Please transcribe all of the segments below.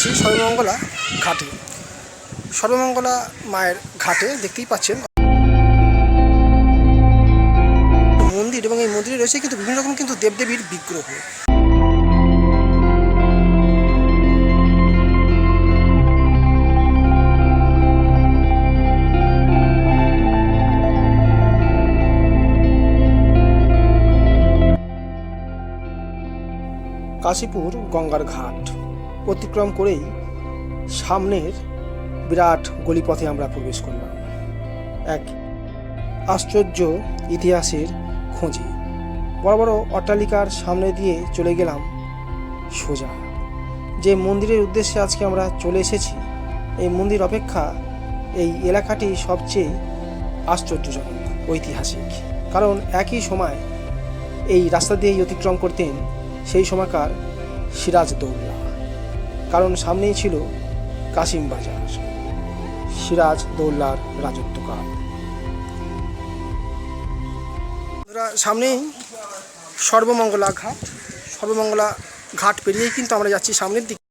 আছি সর্বমঙ্গলা ঘাটে। সর্বমঙ্গলা মায়ের ঘাটে দেখতেই পাচ্ছেন। মন্দির এবং এই মন্দিরে রয়েছে কিন্তু বিভিন্ন রকম কিন্তু দেবদেবীর বিগ্রহ। কাশীপুর গঙ্গার ঘাট। অতিক্রম করেই সামনের বিরাট গলিপথে আমরা প্রবেশ করলাম। এক আশ্চর্য ইতিহাসের খোঁজে। বড় বড় অট্টালিকার সামনে দিয়ে চলে গেলাম সোজা। যে মন্দিরের উদ্দেশ্যে আজকে আমরা চলে এসেছি, এই মন্দির অপেক্ষা এই এলাকাটি সবচেয়ে আশ্চর্যজনক, ঐতিহাসিক। কারণ একই সময় এই রাস্তা দিয়েই অতিক্রম করতেন সেই সময়কার সিরাজদৌল্লা কারণ সামনেই ছিল কাশিম বাজার। সিরাজ দৌল্লার রাজত্বকাল সামনেই সর্বমঙ্গলা ঘাট। সর্বমঙ্গলা ঘাট পেরিয়েই কিন্তু আমরা যাচ্ছি সামনের দিকে।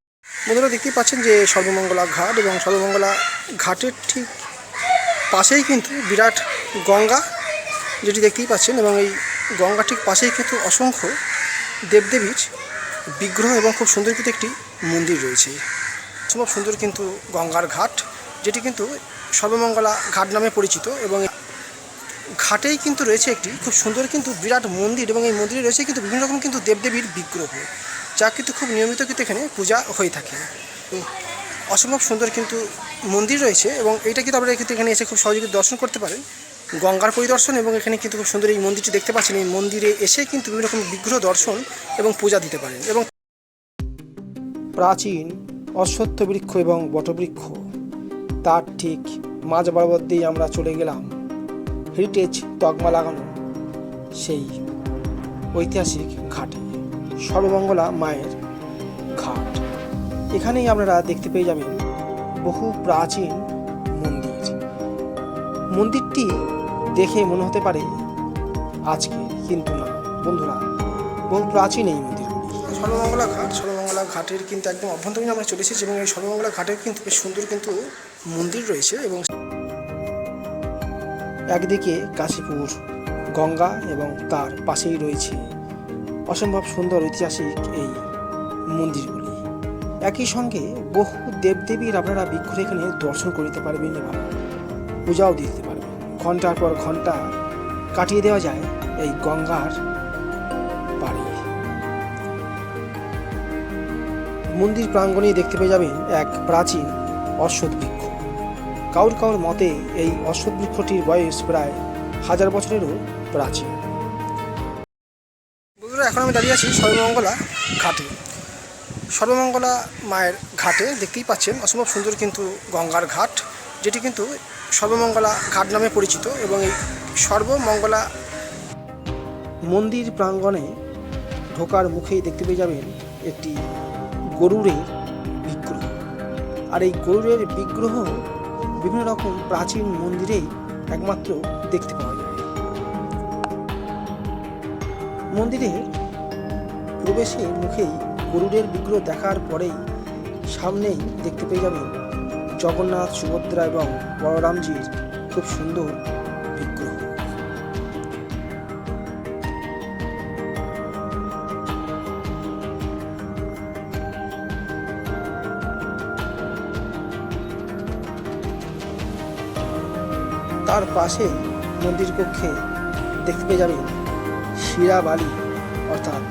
বন্ধুরা, দেখতেই পাচ্ছেন যে সর্বমঙ্গলা ঘাট এবং সর্বমঙ্গলা ঘাটের ঠিক পাশেই কিন্তু বিরাট গঙ্গা, যেটি দেখতেই পাচ্ছেন এবং এই গঙ্গা ঠিক পাশেই কিন্তু অসংখ্য দেবদেবীর বিগ্রহ এবং খুব সুন্দর কিন্তু একটি মন্দির রয়েছে। অসম্ভব সুন্দর কিন্তু গঙ্গার ঘাট, যেটি কিন্তু সর্বমঙ্গলা ঘাট নামে পরিচিত এবং ঘাটেই কিন্তু রয়েছে একটি খুব সুন্দর কিন্তু বিরাট মন্দির এবং এই মন্দিরে রয়েছে কিন্তু বিভিন্ন রকম কিন্তু দেবদেবীর বিগ্রহ, যা কিন্তু খুব নিয়মিত কিন্তু এখানে পূজা হয়ে থাকে। অসম্ভব সুন্দর কিন্তু মন্দির রয়েছে এবং এইটা কিন্তু আপনারা কিন্তু এখানে এসে খুব সহজে দর্শন করতে পারেন। গঙ্গার পরিদর্শন এবং এখানে কিন্তু খুব সুন্দর এই মন্দিরটি দেখতে পাচ্ছেন। এই মন্দিরে এসে কিন্তু বিভিন্ন রকম বিগ্রহ দর্শন এবং পূজা দিতে পারেন এবং প্রাচীন অশ্বত্থ বৃক্ষ এবং বটবৃক্ষ। তার ঠিক মাঝ বরাবর দিয়ে আমরা চলে গেলাম হেরিটেজ তকমা লাগানো সেই ঐতিহাসিক ঘাটে, সর্বমঙ্গলা মায়ের ঘাট। এখানেই আপনারা দেখতে পেয়ে যাবেন বহু প্রাচীন মন্দির। মন্দিরটি দেখে মনে হতে পারে আজকে কিন্তু না। বন্ধুরা, বহু প্রাচীন এই মন্দিরগুলি সর্বমঙ্গলা ঘাট সর্বমঙ্গলা ঘাটের কিন্তু একদম অভ্যন্তরীণ আমরা চলে এসেছি এবং এই সর্বমঙ্গলা ঘাটের কিন্তু বেশ সুন্দর কিন্তু মন্দির রয়েছে এবং একদিকে কাশীপুর, গঙ্গা এবং তার পাশেই রয়েছে অসম্ভব সুন্দর ঐতিহাসিক এই মন্দিরগুলি। একই সঙ্গে বহু দেবদেবীর আপনারা বিগ্রহ এখানে দর্শন করিতে পারবেন এবং পূজাও দিতে পারবেন। ঘণ্টার পর ঘণ্টা কাটিয়ে দেওয়া যায় এই গঙ্গার মন্দির প্রাঙ্গণেই দেখতে পেয়ে যাবেন এক প্রাচীন অশ্বত্থ বৃক্ষ। কাউর কাউর মতে এই অশ্বত্থ বৃক্ষটির বয়স প্রায় হাজার বছরেরও প্রাচীন। বন্ধুরা, এখন আমি দাঁড়িয়ে আছি সর্বমঙ্গলা ঘাটে। সর্বমঙ্গলা মায়ের ঘাটে দেখতেই পাচ্ছেন অসম্ভব সুন্দর কিন্তু গঙ্গার ঘাট, যেটি কিন্তু সর্বমঙ্গলা ঘাট নামে পরিচিত এবং এই সর্বমঙ্গলা মন্দির প্রাঙ্গণে ঢোকার মুখেই দেখতে পেয়ে যাবেন একটি গরুরের বিগ্রহ। আর এই গরুরের বিগ্রহ বিভিন্ন রকম প্রাচীন মন্দিরেই একমাত্র দেখতে পাওয়া যায়। মন্দিরে প্রবেশের মুখেই গরুরের বিগ্রহ দেখার পরেই সামনেই দেখতে পেয়ে যাবেন জগন্নাথ, সুভদ্রা এবং বলরামজির খুব সুন্দর তার পাশে মন্দির কক্ষে দেখতে পেয়ে যাবেন শিরা বালি অর্থাৎ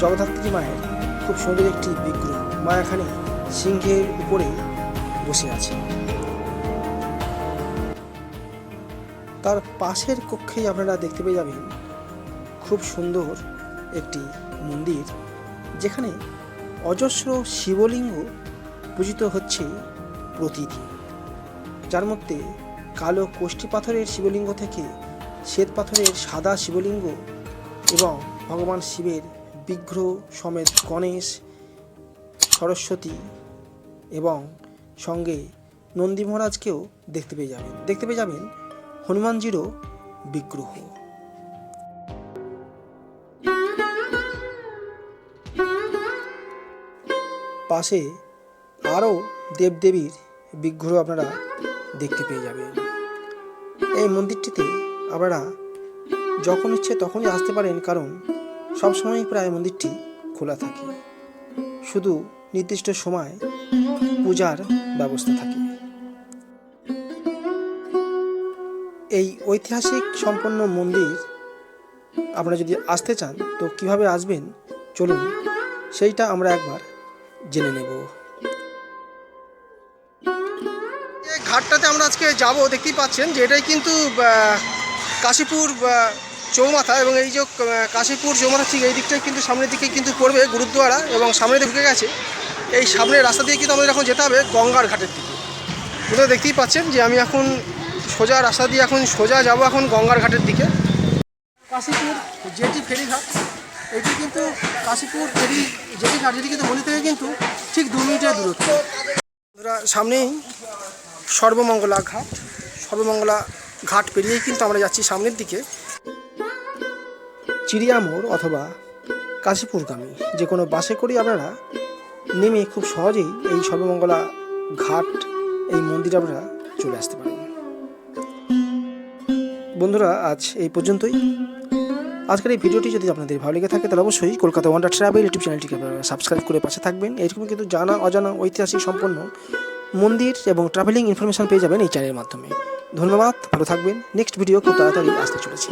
জগদ্ধাত্রী মায়ের খুব সুন্দর একটি বিগ্রহ। মা এখানে সিংহের উপরে বসে আছে। তার পাশের কক্ষেই আপনারা দেখতে পেয়ে যাবেন খুব সুন্দর একটি মন্দির, যেখানে অজস্র শিবলিঙ্গ পূজিত হচ্ছে প্রতিদিন। যার মধ্যে কালো কোষ্ঠী পাথরের শিবলিঙ্গ থেকে শ্বেত পাথরের সাদা শিবলিঙ্গ এবং ভগবান শিবের বিগ্রহ সমেত গণেশ, সরস্বতী এবং সঙ্গে নন্দী মহারাজকেও দেখতে পেয়ে যাবেন। দেখতে পেয়ে যাবেন হনুমানজিরও বিগ্রহ। পাশে আরও দেবদেবীর বিগ্রহ আপনারা দেখতে পেয়ে যাবেন এই মন্দিরটিতে আপনারা যখন ইচ্ছে তখনই আসতে পারেন, কারণ সবসময় প্রায় মন্দিরটি খোলা থাকে। শুধু নির্দিষ্ট সময় পূজার ব্যবস্থা থাকে। এই ঐতিহাসিক সম্পন্ন মন্দির আপনারা যদি আসতে চান, তো কীভাবে আসবেন, চলুন, সেইটা আমরা একবার জেনে নেব। ঘাটটাতে আমরা আজকে যাব, দেখতেই পাচ্ছেন যে এটাই কিন্তু কাশীপুর চৌমাথা এবং এই যে কাশীপুর চৌমাথা ঠিক এই দিকটাই কিন্তু সামনের দিকে কিন্তু পড়বে গুরুদ্বারা এবং সামনে ঢুকে গেছে। এই সামনের রাস্তা দিয়ে কিন্তু আমাদের এখন যেতে হবে গঙ্গার ঘাটের দিকে। আপনারা দেখতেই পাচ্ছেন যে আমি এখন সোজা রাস্তা দিয়ে এখন সোজা যাব এখন গঙ্গার ঘাটের দিকে। কাশীপুর জেটি ফেরিঘাট, এটি কিন্তু কাশীপুর ফেরি জেটি ঘাট, যেটি কিন্তু মন্দির থেকে কিন্তু ঠিক দু মিনিটের দূরত্ব। সামনেই সর্বমঙ্গলা ঘাট সর্বমঙ্গলা ঘাট পেরিয়েই কিন্তু আমরা যাচ্ছি সামনের দিকে। চিড়িয়ামোড় অথবা কাশীপুরগামী, যে কোনো বাসে করেই আপনারা নেমে খুব সহজেই এই সর্বমঙ্গলা ঘাট, এই মন্দিরে আপনারা চলে আসতে পারেন। বন্ধুরা, আজ এই পর্যন্তই। আজকের এই ভিডিওটি যদি আপনাদের ভালো লেগে থাকে, তাহলে অবশ্যই কলকাতা ওয়ান্ডার ট্রাভেল ইউটিউব চ্যানেলটিকে আপনারা সাবস্ক্রাইব করে পাশে থাকবেন। এরকম কিন্তু জানা, অজানা, ঐতিহাসিক, সম্পন্ন মন্দির এবং ট্রাভেলিং ইনফরমেশন পেয়ে যাবেন এই চ্যানেলের মাধ্যমে। ধন্যবাদ, ভালো থাকবেন। নেক্সট ভিডিও খুব তাড়াতাড়ি আসতে চলেছি।